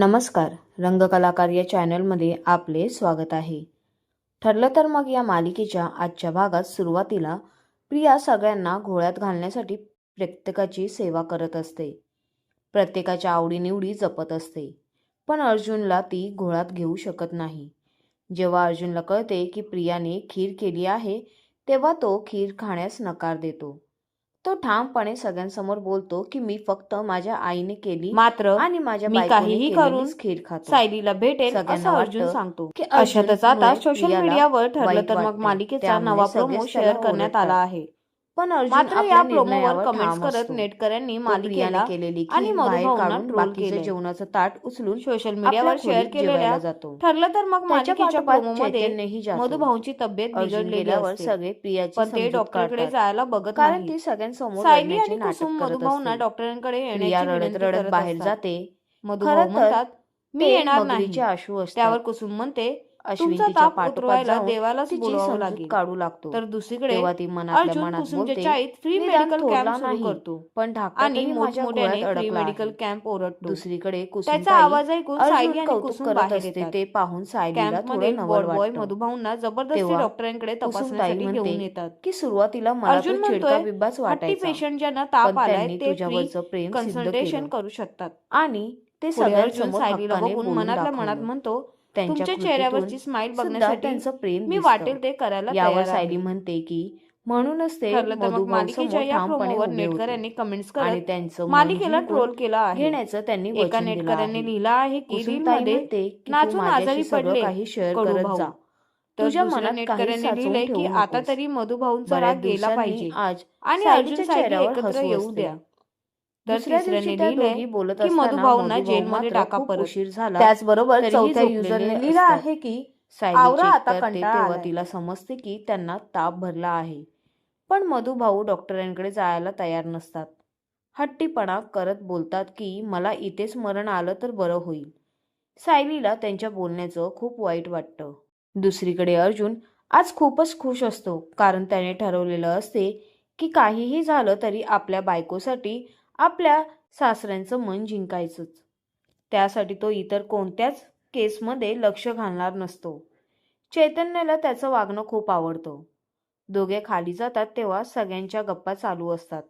नमस्कार. रंगकलाकार या चॅनलमध्ये आपले स्वागत आहे. ठरलं तर मग या मालिकेच्या आजच्या भागात सुरुवातीला प्रिया सगळ्यांना घोळ्यात घालण्यासाठी प्रत्येकाची सेवा करत असते. प्रत्येकाच्या आवडीनिवडी जपत असते. पण अर्जुनला ती घोळात घेऊ शकत नाही. जेव्हा अर्जुनला कळते की प्रियाने खीर केली आहे तेव्हा तो खीर खाण्यास नकार देतो. तो ठामपणे सगळ्यांसमोर बोलतो की मी फक्त माझ्या आईने केली मात्र आणि माझ्या मी काहीही करून खीर खातो सायलीला भेटेल असं अर्जुन सांगतो की अशातच आता सोशल मीडियावर ठरलं तर मग. मालिकेचा नवा प्रोमो शेअर करण्यात. आला आहे पण मात्र या प्रोमोवर कमेंट्स करत. नेटकऱ्यांनी मालिकेला केलेली आणि बाकीचे. जेवणाचं ताट उचलून सोशल मीडियावर शेअर केलेल्या जातो ठरलं तर मग मालिकेच्या पाठोपाठ प्रोमो मध्ये चैतन्यही जातो. मधुभाऊंची तब्येत अर्जुन बिघडलेली गेल्यावर असते सगळे प्रियाची पण ते डॉक्टरकडे. जायला बघत कारण ती सगळ्यांसमोर सायली आणि कुसुम मधुभाऊंना. डॉक्टरांकडे प्रिया येण्याची रडत रडत बाहेर. जाते मधुभाऊ म्हणतात मी येणार नाही आशू त्यावर कुसुम म्हणते तुमचा ताप पाठोपाठ उतरवायला जाऊन देवालाच तिची बोलवावं समजूत लागेल. काढू लागतो. तर दुसरीकडे तेव्हा ती मनातल्या अर्जुन मनात कुसुमच्या बोलते चाळीत फ्री निदान मेडिकल थोरला कॅम्प सुरू नाही. करतो. पण आणि माझ्या मोठमोठ्याने फ्री अडकला मेडिकल आहे. कॅम्प ओरडतो. दुसरीकडे त्याचा कुसुमताई आवाज ऐकून सायली अर्जुन आणि कौतुक कुसुम करत बाहेर असते येतात. ते पाहून सायलीला थोडं नवल बॉय वाटतं. मधुभाऊंना जबरदस्ती तेव्हा डॉक्टरांकडे कुसुमताई तपासण्यासाठी म्हणते घेऊन येतात. की सुरुवातीला मला अर्जुन तो चिडका म्हणतोय, बिब्बाच हट्टी वाटायचा. पेशंट ज्यांना पण ताप आलाय त्यांनी ते तुझ्यावरचं प्रेम सिद्ध कन्सल्टेशन केलं. करू शकतात. आणि ते पुढे अर्जुन सगळ्यांसमोर सायलीला हक्काने बघून बोलून मनातल्या मनात दाखवलं. म्हणतो त्यांच्या तुमच्या कृतीतून चेहऱ्यावरची स्माइल सुद्धा बघण्यासाठी त्यांचं प्रेम मी दिसतं. वाटेल ते करायला यावर तयार सायली आहे म्हणते की म्हणूनच ते ठरलं तर मग मधुभाऊ मालिकेच्या या ठामपणे प्रोमोवर उभे नेटकऱ्यांनी होते कमेंट्स आणि करत त्यांचं मालिकेला ट्रोल केला आहे घेण्याचं त्यांनी एका वचन दिलं नेटकऱ्यांनी आहे. लिहिलं आहे की कुसुमताई मध्ये म्हणते की तू नाचून आजारी सगळं पडले काही शेअर कडू करत भाऊ. जा तर तुझ्या दुसऱ्या मनात काही नेटकऱ्यांनी साचवून लिहिलंय की ठेवू आता नकोस. तरी मधुभाऊंचा बऱ्याच राग गेला दिवसांनी पाहिजे आज आणि सायलीच्या अर्जुन सायली चेहऱ्यावर एकत्र हसू येऊ असते. द्या तर तिसऱ्याने बोलत की मधुभाऊंना मधुभाऊ जेलमध्ये टाका. उशीर झाला त्याचबरोबर चौथ्या युजरने लिहिलं. आहे की आवरा आता तेव्हा. तिला समजते की त्यांना ताप भरला आहे पण मधुभाऊ डॉक्टरांकडे जायला तयार नसतात हट्टीपणा करत बोलतात की मला इथेच मरण आलं तर बरं होईल सायलीला त्यांच्या बोलण्याचं खूप वाईट वाटतं दुसरीकडे अर्जुन आज खूपच खुश असतो कारण त्याने ठरवलेलं असते की काहीही झालं तरी आपल्या बायकोसाठी आपल्या सासऱ्यांचं मन जिंकायचंच. त्यासाठी तो इतर कोणत्याच केसमध्ये लक्ष घालणार नसतो. चैतन्याला त्याचं वागणं खूप आवडतं. दोघे खाली जातात तेव्हा सगळ्यांच्या गप्पा चालू असतात.